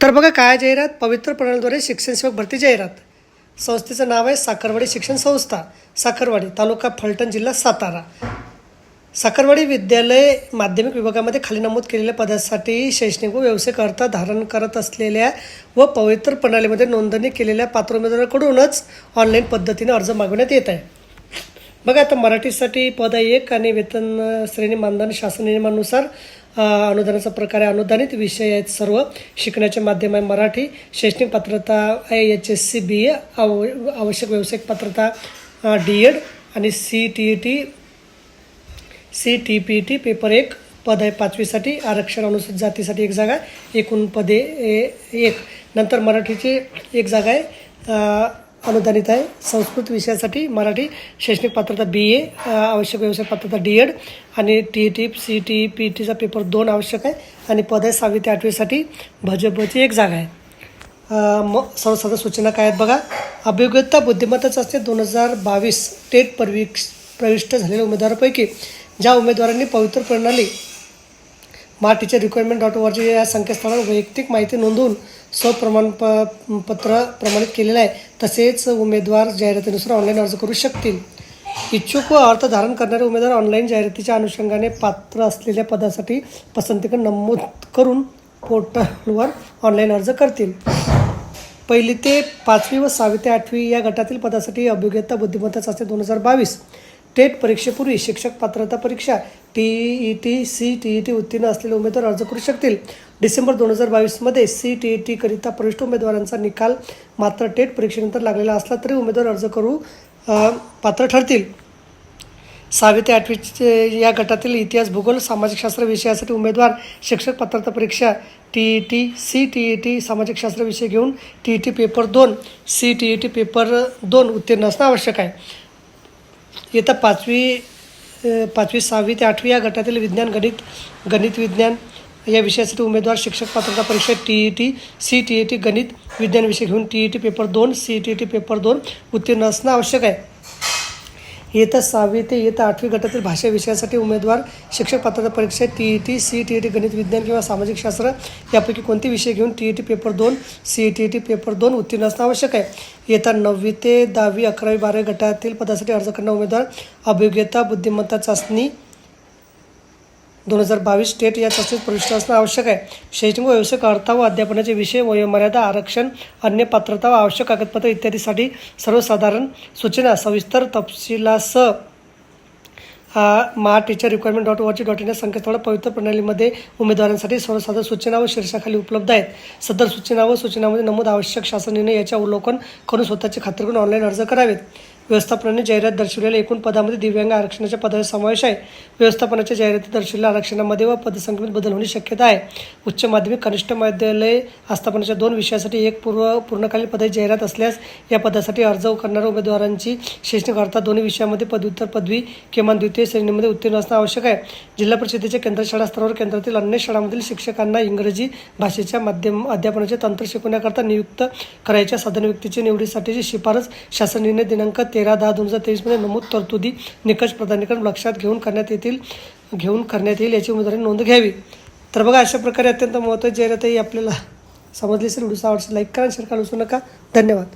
तर बघा काय जाहिरात? पवित्र प्रणालीद्वारे शिक्षण सेवक भरती जाहिरात. संस्थेचं नाव आहे साखरवाडी शिक्षण संस्था साखरवाडी तालुका फलटण जिल्हा सातारा. साखरवाडी विद्यालय माध्यमिक विभागामध्ये खाली नमूद केलेल्या पदासाठी शैक्षणिक व व्यावसायिक अर्थ धारण करत असलेल्या व पवित्र प्रणालीमध्ये नोंदणी केलेल्या पात्र उमेदवाराकडूनच ऑनलाईन पद्धतीने अर्ज मागवण्यात येत आहे. बघा आता मराठीसाठी पद आहे एक आणि वेतन श्रेणी मानधन शासन नियमानुसार अनुदानाचा प्रकार आहे. अनुदानित विषय आहेत सर्व. शिकण्याचे माध्यम आहे मराठी. शैक्षणिक पात्रता आहे H S C B A. आव आवश्यक व्यावसायिक पात्रता डी एड आणि C T E T. C T P T paper एक. पद आहे पाचवीसाठी. आरक्षण अनुसूचित जातीसाठी एक जागा आहे. एकूण पदे ए- एक. नंतर मराठीची एक जागा आहे. अनुदानित आहे. संस्कृत विषयासाठी मराठी शैक्षणिक पात्रता बी ए आवश्यक व्यवसाय पात्रता डी एड आणि T E T C T P टीचा पेपर दोन आवश्यक आहे. आणि पद आहे सहावी ते आठवीसाठी भजपची एक जागा आहे. म मग सर्वसाधारण सूचना काय आहेत बघा. अभियोग्यता बुद्धिमत्ता चाचणी दोन हजार बावीस टेट प्रविक्ष प्रविष्ट झालेल्या उमेदवारापैकी ज्या उमेदवारांनी पवित्र प्रणाली मा टीचर रिक्वायरमेंट डॉट ओआरजी या संकेतस्थळावर वैयक्तिक माहिती नोंदवून स्वप्रमाण प पत्र प्रमाणित केलेलं आहे. तसेच उमेदवार जाहिरातीनुसार ऑनलाईन अर्ज करू शकतील. इच्छुक व अर्थ धारण करणारे उमेदवार ऑनलाईन जाहिरातीच्या अनुषंगाने पात्र असलेल्या पदासाठी पसंतीकडे नमूद करून पोर्टलवर ऑनलाईन अर्ज करतील. पहिली ते पाचवी व सहावी ते आठवी या गटातील पदासाठी अभियोग्यता बुद्धिमत्ता चाचणी दोन हजार बावीस. टेट परीक्षेपूर्वी शिक्षक पात्रता परीक्षा T E T C T E T उत्तीर्ण असलेले उमेदवार अर्ज करू शकतील. डिसेंबर दोन हजार बावीसमध्ये सी टी ई टीकरिता प्रविष्ट उमेदवारांचा निकाल मात्र टेट परीक्षेनंतर लागलेला असला तरी उमेदवार अर्ज करू पात्र ठरतील. सहावी ते आठवीचे या गटातील इतिहास भूगोल सामाजिक शास्त्र विषयासाठी उमेदवार शिक्षक पात्रता परीक्षा T E T C T E T सामाजिक शास्त्र विषय घेऊन टी ई टी पेपर दोन C T E T paper दोन उत्तीर्ण असणं आवश्यक आहे. इयत्ता पाचवी पाचवी सहावी ते आठवी या गटातील विज्ञान गणित गणित विज्ञान या विषयासाठी उमेदवार शिक्षक पात्रता परीक्षा T E T C T E T गणित विज्ञान विषय घेऊन टी ई टी पेपर दोन C T E T paper दोन उत्तीर्ण असणं आवश्यक आहे. इयत्ता सहावी ते इयत्ता आठवी गटातील भाषा विषयासाठी उमेदवार शिक्षक पात्रता परीक्षा T E T C T E T गणित विज्ञान किंवा सामाजिक शास्त्र यापैकी कोणते विषय घेऊन टी ई टी पेपर दोन C E T E T paper दोन उत्तीर्ण असणं आवश्यक आहे? इयत्ता नववी ते दहावी अकरावी बारावी गटातील पदासाठी अर्ज करणारा उमेदवार अभियोग्यता बुद्धिमत्ता चाचणी दोन हजार बावीस स्टेट या तसेच प्रविष्ट असणं आवश्यक आहे. शैक्षणिक व व्यावसायिक अर्थ व अध्यापनाचे विषय वयोमर्यादा आरक्षण अन्य पात्रता व आवश्यक कागदपत्र इत्यादीसाठी सर्वसाधारण सूचना सविस्तर तपशिलासह हा मा teacher requirement dot ORG dot in या संकेतस्थळ पवित्र प्रणालीमध्ये उमेदवारांसाठी सर्वसाधारण सूचना व शीर्षाखाली उपलब्ध आहेत. सदर सूचना व सूचनामध्ये नमूद आवश्यक शासन निर्णय याचे अवलोकन करून स्वतःची खात्री करून ऑनलाईन अर्ज करावेत. व्यवस्थापनाने जाहिरात दर्शवलेल्या एकूण पदामध्ये दिव्यांग आरक्षणाच्या पदाचा समावेश आहे. व्यवस्थापनाच्या जाहिराती दर्शवलेल्या आरक्षणामध्ये व पदसंख्येत बदल होण्याची शक्यता आहे. उच्च माध्यमिक कनिष्ठ विद्यालय आस्थापनाच्या दोन विषयासाठी एक पूर्व पूर्णकालीन पदाची जाहिरात असल्यास या पदासाठी अर्ज करणाऱ्या उमेदवारांची शैक्षणिक अर्थात दोन्ही विषयामध्ये पदव्युत्तर पदवी किमान द्वितीय श्रेणीमध्ये उत्तीर्ण असणं आवश्यक आहे. जिल्हा परिषदेच्या केंद्र शाळा स्तरावर केंद्रातील अन्य शाळांमधील शिक्षकांना इंग्रजी भाषेच्या माध्यम अध्यापनाचे तंत्र शिकवण्याकरता नियुक्त करायच्या साधन व्यक्तीच्या निवडीसाठीची शिफारस शासन निर्णय दिनांक तेरा दहा दोन हजार तेवीसमध्ये नमूद तरतुदी निकष प्राधान्यक्रम लक्षात घेऊन करण्यात येतील घेऊन करण्यात येईल याची उमेदवारी नोंद घ्यावी. तर बघा अशा प्रकारे अत्यंत महत्त्वाची जाहिरातही आपल्याला समजली असेल. व्हिडिओ आवडશે लाईक करा शेअर करा विसरू नका. धन्यवाद.